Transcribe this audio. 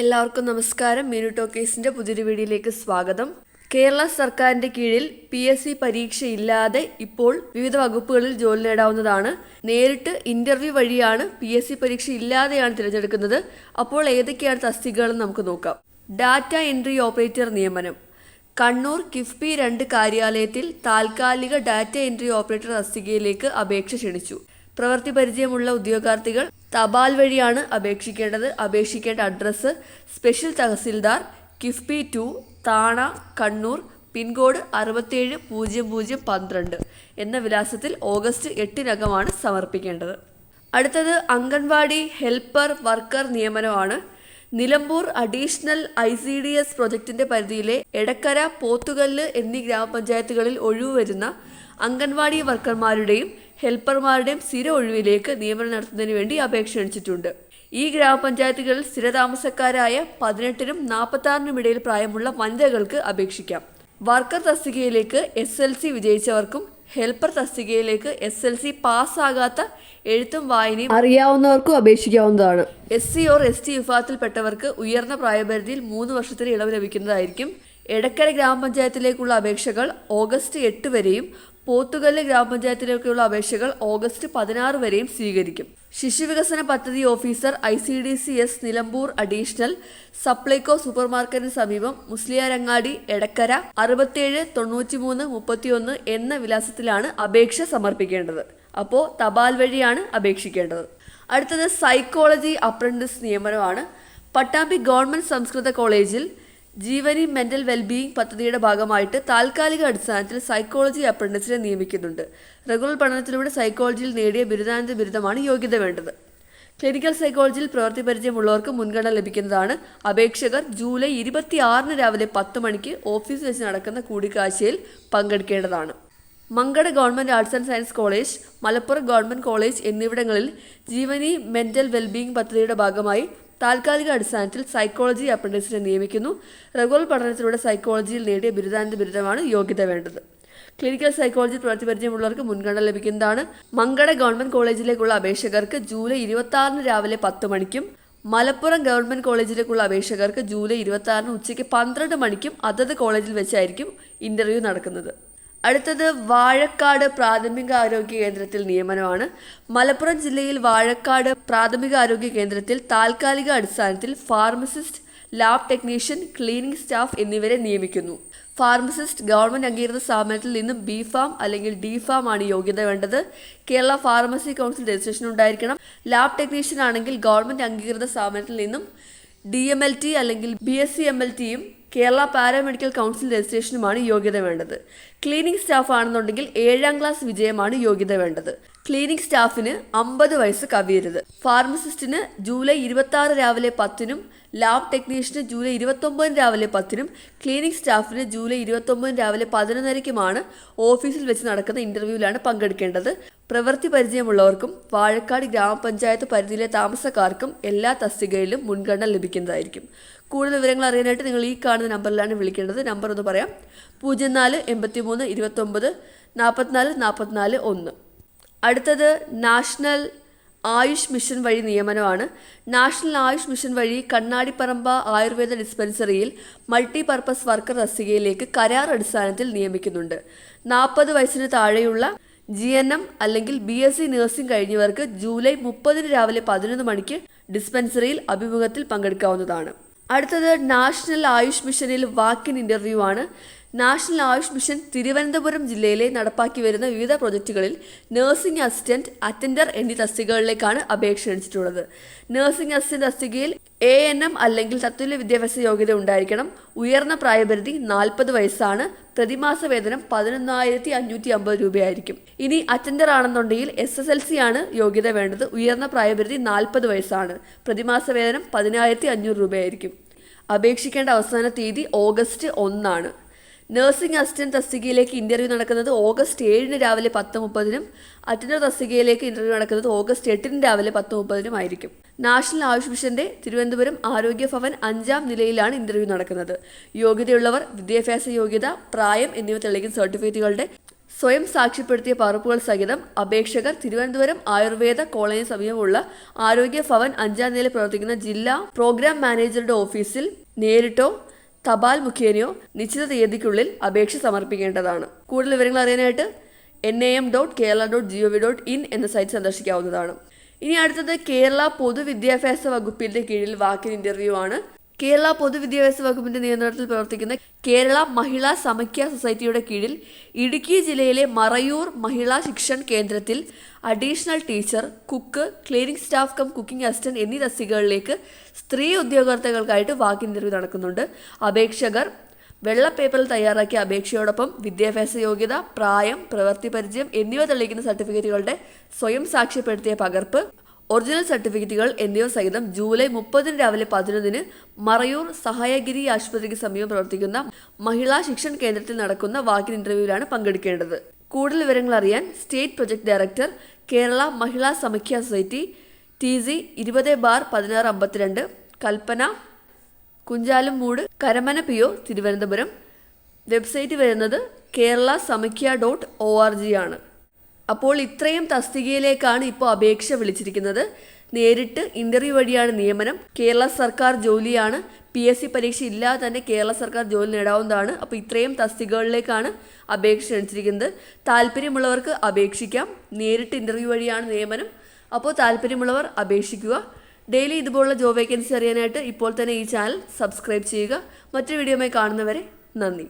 എല്ലാവർക്കും നമസ്കാരം. മീനു ടോക്കേസിന്റെ പുതിയൊരു വീഡിയോയിലേക്ക് സ്വാഗതം. കേരള സർക്കാരിന്റെ കീഴിൽ പി എസ് സി പരീക്ഷയില്ലാതെ ഇപ്പോൾ വിവിധ വകുപ്പുകളിൽ ജോലി നേടാവുന്നതാണ്. നേരിട്ട് ഇന്റർവ്യൂ വഴിയാണ് പി എസ് സി പരീക്ഷ ഇല്ലാതെയാണ് തിരഞ്ഞെടുക്കുന്നത്. അപ്പോൾ ഏതൊക്കെയാണ് തസ്തികകളെന്ന് നമുക്ക് നോക്കാം. ഡാറ്റ എൻട്രി ഓപ്പറേറ്റർ നിയമനം. കണ്ണൂർ കിഫ്ബി രണ്ട് കാര്യാലയത്തിൽ താൽക്കാലിക ഡാറ്റ എൻട്രി ഓപ്പറേറ്റർ തസ്തികയിലേക്ക് അപേക്ഷ ക്ഷണിച്ചു. പ്രവൃത്തി പരിചയമുള്ള ഉദ്യോഗാർത്ഥികൾ തപാൽ വഴിയാണ് അപേക്ഷിക്കേണ്ടത്. അപേക്ഷിക്കേണ്ട address special tahsildar KIIFB two Thana Kannur pincode അറുപത്തേഴ് പൂജ്യം പൂജ്യം പന്ത്രണ്ട് എന്ന വിലാസത്തിൽ ഓഗസ്റ്റ് എട്ടിനകമാണ് സമർപ്പിക്കേണ്ടത്. അടുത്തത് anganwadi helper worker നിയമനമാണ്. Nilambur additional I C D S പ്രൊജക്ടിന്റെ പരിധിയിലെ എടക്കര പോത്തുകല്ല് എന്നീ ഗ്രാമപഞ്ചായത്തുകളിൽ ഒഴിവ് വരുന്ന അംഗൻവാടി വർക്കർമാരുടെയും ഹെൽപ്പർമാരുടെയും സ്ഥിര ഒഴിവിലേക്ക് നിയമനം നടത്തുന്നതിന് വേണ്ടി അപേക്ഷ ക്ഷണിച്ചിട്ടുണ്ട്. ഈ ഗ്രാമപഞ്ചായത്തുകളിൽ സ്ഥിരതാമസക്കാരായ പതിനെട്ടിനും നാൽപ്പത്തി ഇടയിൽ പ്രായമുള്ള വനിതകൾക്ക് അപേക്ഷിക്കാം. വർക്കർ തസ്തികയിലേക്ക് എസ് എൽ സി വിജയിച്ചവർക്കും ഹെൽപ്പർ തസ്തികയിലേക്ക് എസ് എൽ സി പാസ്സാകാത്ത എഴുത്തും വായനയും അറിയാവുന്നവർക്കും അപേക്ഷിക്കാവുന്നതാണ്. S C or S T വിഭാഗത്തിൽപ്പെട്ടവർക്ക് ഉയർന്ന പ്രായപരിധിയിൽ മൂന്ന് വർഷത്തിന് ഇളവ് ലഭിക്കുന്നതായിരിക്കും. എടക്കര ഗ്രാമപഞ്ചായത്തിലേക്കുള്ള അപേക്ഷകൾ ഓഗസ്റ്റ് എട്ട് വരെയും പോത്തുകല്ല് ഗ്രാമപഞ്ചായത്തിലേക്കുള്ള അപേക്ഷകൾ ഓഗസ്റ്റ് പതിനാറ് വരെയും സ്വീകരിക്കും. ശിശുവികസന പദ്ധതി officer I C D C S Nilambur additional Supplyco super മാർക്കറ്റിന് സമീപം മുസ്ലിയാരങ്ങാടി എടക്കര അറുപത്തേഴ് തൊണ്ണൂറ്റിമൂന്ന് മുപ്പത്തിയൊന്ന് എന്ന വിലാസത്തിലാണ് അപേക്ഷ സമർപ്പിക്കേണ്ടത്. അപ്പോൾ തപാൽ വഴിയാണ് അപേക്ഷിക്കേണ്ടത്. അടുത്തത് സൈക്കോളജി അപ്രന്റിസ് നിയമനമാണ്. പട്ടാമ്പി ഗവൺമെന്റ് സംസ്കൃത കോളേജിൽ ജീവനി മെന്റൽ വെൽബീയിങ് പദ്ധതിയുടെ ഭാഗമായിട്ട് താൽക്കാലിക അടിസ്ഥാനത്തിൽ സൈക്കോളജി അപ്രന്റീസിനെ നിയമിക്കുന്നുണ്ട്. റെഗുലർ പഠനത്തിലൂടെ സൈക്കോളജിയിൽ നേടിയ ബിരുദാനന്ത ബിരുദമാണ് യോഗ്യത വേണ്ടത്. ക്ലിനിക്കൽ സൈക്കോളജിയിൽ പ്രവൃത്തി പരിചയമുള്ളവർക്ക് മുൻഗണന ലഭിക്കുന്നതാണ്. അപേക്ഷകർ ജൂലൈ ഇരുപത്തിയാറിന് രാവിലെ പത്ത് മണിക്ക് ഓഫീസ് വെച്ച് നടക്കുന്ന കൂടിക്കാഴ്ചയിൽ പങ്കെടുക്കേണ്ടതാണ്. Mankada government arts and science college Malappuram government college എന്നിവിടങ്ങളിൽ ജീവനി മെന്റൽ വെൽബീയിങ് പദ്ധതിയുടെ ഭാഗമായി താൽക്കാലിക അടിസ്ഥാനത്തിൽ സൈക്കോളജി അപ്രന്റീസിനെ നിയമിക്കുന്നു. റെഗുലർ പഠനത്തിലൂടെ സൈക്കോളജിയിൽ നേടിയ ബിരുദാനന്ത ബിരുദമാണ് യോഗ്യത വേണ്ടത്. ക്ലിനിക്കൽ സൈക്കോളജി പ്രവൃത്തി പരിചയമുള്ളവർക്ക് മുൻഗണന ലഭിക്കുന്നതാണ്. മങ്കട ഗവൺമെന്റ് കോളേജിലേക്കുള്ള അപേക്ഷകർക്ക് ജൂലൈ ഇരുപത്തി രാവിലെ പത്ത് മണിക്കും മലപ്പുറം ഗവൺമെന്റ് കോളേജിലേക്കുള്ള അപേക്ഷകർക്ക് ജൂലൈ ഇരുപത്തി ഉച്ചയ്ക്ക് പന്ത്രണ്ട് മണിക്കും അതത് കോളേജിൽ വെച്ചായിരിക്കും ഇന്റർവ്യൂ നടക്കുന്നത്. അടുത്തത് വാഴക്കാട് പ്രാഥമിക ആരോഗ്യ കേന്ദ്രത്തിൽ നിയമനമാണ്. മലപ്പുറം ജില്ലയിൽ വാഴക്കാട് പ്രാഥമിക ആരോഗ്യ കേന്ദ്രത്തിൽ താൽക്കാലിക അടിസ്ഥാനത്തിൽ pharmacist lab technician cleaning staff എന്നിവരെ നിയമിക്കുന്നു. ഫാർമസിസ്റ്റ് ഗവൺമെന്റ് അംഗീകൃത സ്ഥാപനത്തിൽ നിന്നും ബി ഫാം അല്ലെങ്കിൽ ഡി ഫാം ആണ് യോഗ്യത വേണ്ടത്. കേരള ഫാർമസി കൗൺസിൽ രജിസ്ട്രേഷൻ ഉണ്ടായിരിക്കണം. ലാബ് ടെക്നീഷ്യൻ ആണെങ്കിൽ ഗവൺമെന്റ് അംഗീകൃത സ്ഥാപനത്തിൽ നിന്നും ഡി എം എൽ ടി അല്ലെങ്കിൽ B S C M L ടിയും കേരള പാരാമെഡിക്കൽ കൗൺസിൽ രജിസ്ട്രേഷനുമാണ് യോഗ്യത വേണ്ടത്. ക്ലീനിംഗ് സ്റ്റാഫ് ആണെന്നുണ്ടെങ്കിൽ ഏഴാം ക്ലാസ് വിജയമാണ് യോഗ്യത വേണ്ടത്. ക്ലീനിംഗ് സ്റ്റാഫിന് അമ്പത് വയസ്സ് കവിയരുത്. ഫാർമസിസ്റ്റിന് ജൂലൈ ഇരുപത്തി രാവിലെ പത്തിനും ലാബ് ടെക്നീഷ്യന് ജൂലൈ ഇരുപത്തൊമ്പതിന് രാവിലെ പത്തിനും ക്ലീനിംഗ് സ്റ്റാഫിന് ജൂലൈ ഇരുപത്തൊമ്പതിന് രാവിലെ പതിനൊന്നരയ്ക്കുമാണ് ഓഫീസിൽ വെച്ച് നടക്കുന്ന ഇന്റർവ്യൂവിലാണ് പങ്കെടുക്കേണ്ടത്. പ്രവൃത്തി പരിചയമുള്ളവർക്കും വാഴക്കാട് ഗ്രാമപഞ്ചായത്ത് പരിധിയിലെ താമസക്കാർക്കും എല്ലാ തസ്തികയിലും മുൻഗണന ലഭിക്കുന്നതായിരിക്കും. കൂടുതൽ വിവരങ്ങൾ അറിയാനായിട്ട് നിങ്ങൾ ഈ കാണുന്ന നമ്പറിലാണ് വിളിക്കേണ്ടത്. നമ്പർ ഒന്ന് പറയാം. പൂജ്യം നാല് എൺപത്തി മൂന്ന് ഇരുപത്തൊമ്പത് നാൽപ്പത്തിനാല് നാൽപ്പത്തിനാല് ഒന്ന്. അടുത്തത് നാഷണൽ ആയുഷ് മിഷൻ വഴി നിയമനമാണ്. നാഷണൽ ആയുഷ് മിഷൻ വഴി കണ്ണാടിപ്പറമ്പ ആയുർവേദ ഡിസ്പെൻസറിയിൽ മൾട്ടി പർപ്പസ് വർക്കർ തസ്തികയിലേക്ക് കരാർ അടിസ്ഥാനത്തിൽ നിയമിക്കുന്നുണ്ട്. നാൽപ്പത് വയസ്സിന് താഴെയുള്ള ജി എൻ എം അല്ലെങ്കിൽ ബി എസ് സി നഴ്സിംഗ് കഴിഞ്ഞവർക്ക് ജൂലൈ മുപ്പതിന് രാവിലെ പതിനൊന്ന് മണിക്ക് ഡിസ്പെൻസറിയിൽ അഭിമുഖത്തിൽ പങ്കെടുക്കാവുന്നതാണ്. അടുത്തത് നാഷണൽ ആയുഷ് മിഷനിൽ വാക്കിൻ ഇന്റർവ്യൂ ആണ്. നാഷണൽ ആയുഷ് മിഷൻ തിരുവനന്തപുരം ജില്ലയിലെ നടപ്പാക്കി വരുന്ന വിവിധ പ്രൊജക്റ്റുകളിൽ നഴ്സിംഗ് അസിസ്റ്റന്റ് അറ്റൻഡർ എന്നീ തസ്തികകളിലേക്കാണ് അപേക്ഷ ക്ഷണിച്ചിട്ടുള്ളത്. നഴ്സിംഗ് അസിസ്റ്റന്റ് തസ്തികയിൽ എ എൻ എം അല്ലെങ്കിൽ തത്തുല്യ വിദ്യാഭ്യാസ യോഗ്യത ഉണ്ടായിരിക്കണം. ഉയർന്ന പ്രായപരിധി നാൽപ്പത് വയസ്സാണ്. പ്രതിമാസ വേതനം പതിനൊന്നായിരത്തി അഞ്ഞൂറ്റി അമ്പത് രൂപയായിരിക്കും. ഇനി അറ്റൻഡർ ആണെന്നുണ്ടെങ്കിൽ എസ് എസ് എൽ സി ആണ് യോഗ്യത വേണ്ടത്. ഉയർന്ന പ്രായപരിധി നാൽപ്പത് വയസ്സാണ്. പ്രതിമാസ വേതനം പതിനായിരത്തി അഞ്ഞൂറ് രൂപയായിരിക്കും. അപേക്ഷിക്കേണ്ട അവസാന തീയതി ഓഗസ്റ്റ് ഒന്നാണ്. നഴ്സിംഗ് അസിസ്റ്റന്റ് തസ്തികയിലേക്ക് ഇന്റർവ്യൂ നടക്കുന്നത് ഓഗസ്റ്റ് ഏഴിന് രാവിലെ പത്ത് മുപ്പതിനും അറ്റൻഡർ തസ്തികയിലേക്ക് ഇന്റർവ്യൂ നടക്കുന്നത് ഓഗസ്റ്റ് എട്ടിന് രാവിലെ പത്ത് മുപ്പതിനും ആയിരിക്കും. നാഷണൽ ആയുഷ് മിഷന്റെ തിരുവനന്തപുരം ആരോഗ്യ ഭവൻ അഞ്ചാം നിലയിലാണ് ഇന്റർവ്യൂ നടക്കുന്നത്. യോഗ്യതയുള്ളവർ വിദ്യാഭ്യാസ യോഗ്യത പ്രായം എന്നിവ തെളിയിക്കുന്ന സർട്ടിഫിക്കറ്റുകളുടെ സ്വയം സാക്ഷ്യപ്പെടുത്തിയ പകർപ്പുകൾ സഹിതം അപേക്ഷകർ തിരുവനന്തപുരം ആയുർവേദ കോളേജിന് സമീപമുള്ള ആരോഗ്യ ഭവൻ അഞ്ചാം നിലയിൽ പ്രവർത്തിക്കുന്ന ജില്ലാ പ്രോഗ്രാം മാനേജറുടെ ഓഫീസിൽ നേരിട്ടോ തപാൽ മുഖേനയോ നിശ്ചിത തീയതിക്കുള്ളിൽ അപേക്ഷ സമർപ്പിക്കേണ്ടതാണ്. കൂടുതൽ വിവരങ്ങൾ അറിയാനായിട്ട് N A M dot Kerala dot G O V dot in എന്ന സൈറ്റ് സന്ദർശിക്കാവുന്നതാണ്. ഇനി അടുത്തത് കേരള പൊതുവിദ്യാഭ്യാസ വകുപ്പിന്റെ കീഴിൽ വാക്കിൻ ഇന്റർവ്യൂ ആണ്. കേരള പൊതുവിദ്യാഭ്യാസ വകുപ്പിന്റെ നിയന്ത്രണത്തിൽ പ്രവർത്തിക്കുന്ന കേരള മഹിളാ സമഖ്യ സൊസൈറ്റിയുടെ കീഴിൽ ഇടുക്കി ജില്ലയിലെ മറയൂർ മഹിളാ ശിക്ഷൺ കേന്ദ്രത്തിൽ additional teacher cook cleaning staff cum cooking assistant എന്നീ തസ്തികകളിലേക്ക് സ്ത്രീ ഉദ്യോഗാർത്ഥികൾക്കായിട്ട് വാക്ക് ഇന്റർവ്യൂ നടക്കുന്നുണ്ട്. അപേക്ഷകർ വെള്ള പേപ്പറിൽ തയ്യാറാക്കിയ അപേക്ഷയോടൊപ്പം വിദ്യാഭ്യാസ യോഗ്യത പ്രായം പ്രവൃത്തി പരിചയം എന്നിവ തെളിയിക്കുന്ന സർട്ടിഫിക്കറ്റുകളുടെ സ്വയം സാക്ഷ്യപ്പെടുത്തിയ പകർപ്പ് ഒറിജിനൽ സർട്ടിഫിക്കറ്റുകൾ എന്നിവ സഹിതം ജൂലൈ മുപ്പതിന് രാവിലെ പതിനൊന്നിന് മറയൂർ സഹായഗിരി ആശുപത്രിക്ക് സമീപം പ്രവർത്തിക്കുന്ന മഹിളാ ശിക്ഷൺ കേന്ദ്രത്തിൽ നടക്കുന്ന വാക്കിൻ ഇന്റർവ്യൂവിലാണ് പങ്കെടുക്കേണ്ടത്. കൂടുതൽ വിവരങ്ങൾ അറിയാൻ state project director Kerala Mahila Samakhya society T C ഇരുപത് ബാർ പതിനാറ് അമ്പത്തിരണ്ട് Kalpana Kunjalummoodu Karamana P O Thiruvananthapuram. Website വരുന്നത് Kerala Samakhya dot O R G ആണ്. അപ്പോൾ ഇത്രയും തസ്തികയിലേക്കാണ് ഇപ്പോൾ അപേക്ഷ വിളിച്ചിരിക്കുന്നത്. നേരിട്ട് ഇന്റർവ്യൂ വഴിയാണ് നിയമനം. കേരള സർക്കാർ ജോലിയാണ്. പി എസ് സി പരീക്ഷ ഇല്ലാതെ തന്നെ കേരള സർക്കാർ ജോലി നേടാവുന്നതാണ്. അപ്പോൾ ഇത്രയും തസ്തികകളിലേക്കാണ് അപേക്ഷ ക്ഷണിച്ചിരിക്കുന്നത്. താല്പര്യമുള്ളവർക്ക് അപേക്ഷിക്കാം. നേരിട്ട് ഇന്റർവ്യൂ വഴിയാണ് നിയമനം. അപ്പോൾ താല്പര്യമുള്ളവർ അപേക്ഷിക്കുക. ഡെയിലി ഇതുപോലുള്ള ജോബ് വേക്കൻസി അറിയാനായിട്ട് ഇപ്പോൾ തന്നെ ഈ ചാനൽ സബ്സ്ക്രൈബ് ചെയ്യുക. മറ്റൊരു വീഡിയോയുമായി കാണുന്നവരെ നന്ദി.